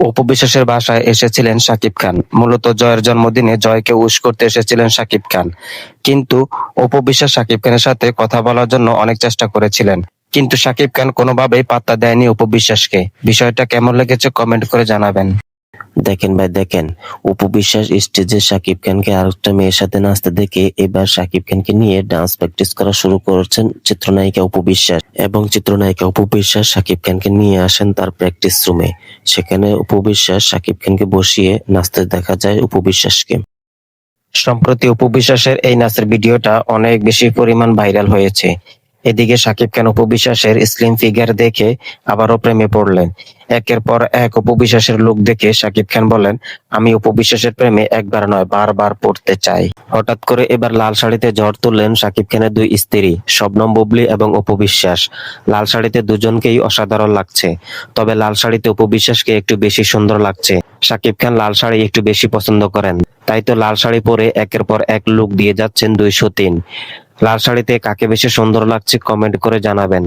উপবিশ্বাসের বাসায় এসেছিলেন শাকিব খান। মূলত জয়ের জন্মদিনে জয়কে উশ করতে এসেছিলেন শাকিব খান। কিন্তু উপবিশ্বাস শাকিব খানের সাথে কথা বলার জন্য অনেক চেষ্টা করেছিলেন। কিন্তু শাকিব খান কোনোভাবেই পাত্তা দেয়নি উপবিশ্বাসকে বিষয়টা কেমন লেগেছে কমেন্ট করে জানাবেন। দেখেন ভাই, দেখেন। উপবিশ্বাস স্টেজে শাকিব খানকে আরেকটা মেয়ের সাথে নাচতে দেখে এবার শাকিব খানকে নিয়ে ডান্স প্র্যাকটিস করা শুরু করেছেন চিত্রনায়িকা উপবিশ্বাস এবং চিত্রনায়িকা উপবিশ্বাস শাকিব খানকে নিয়ে আসেন তার প্র্যাকটিস রুমে সেখানে উপবিশ্বাস শাকিব খানকে বসিয়ে নাচতে দেখা যায় উপবিশ্বাসকে সম্প্রতি উপবিশ্বাসের এই নাচের ভিডিওটা অনেক বেশি পরিমাণ ভাইরাল হয়েছে। এদিকে শাকিব খান উপবিশ্বাসের স্লিম ফিগার দেখে আবারও প্রেমে পড়লেন। একের পর এক উপবিশ্বাসের লোক দেখে শাকিব খান বলেন, আমি উপবিশ্বাসের প্রেমে একবার নয়, বারবার পড়তে চাই। হঠাৎ করে এবার লাল শাড়িতে ঝড় তুললেন শাকিব খানের দুই স্ত্রী, শবনম বুবলি এবং উপবিশ্বাস। লাল শাড়িতে দুজনকেই অসাধারণ লাগছে, তবে লাল শাড়িতে উপবিশ্বাসকে একটু বেশি সুন্দর লাগছে। শাকিব খান লাল শাড়ি একটু বেশি পছন্দ করেন, তাই তো লাল শাড়ি পরে একের পর এক লুক দিয়ে যাচ্ছেন দুইশো তিন লাল শাড়িতে কাকে বেশি সুন্দর লাগছে কমেন্ট করে জানাবেন।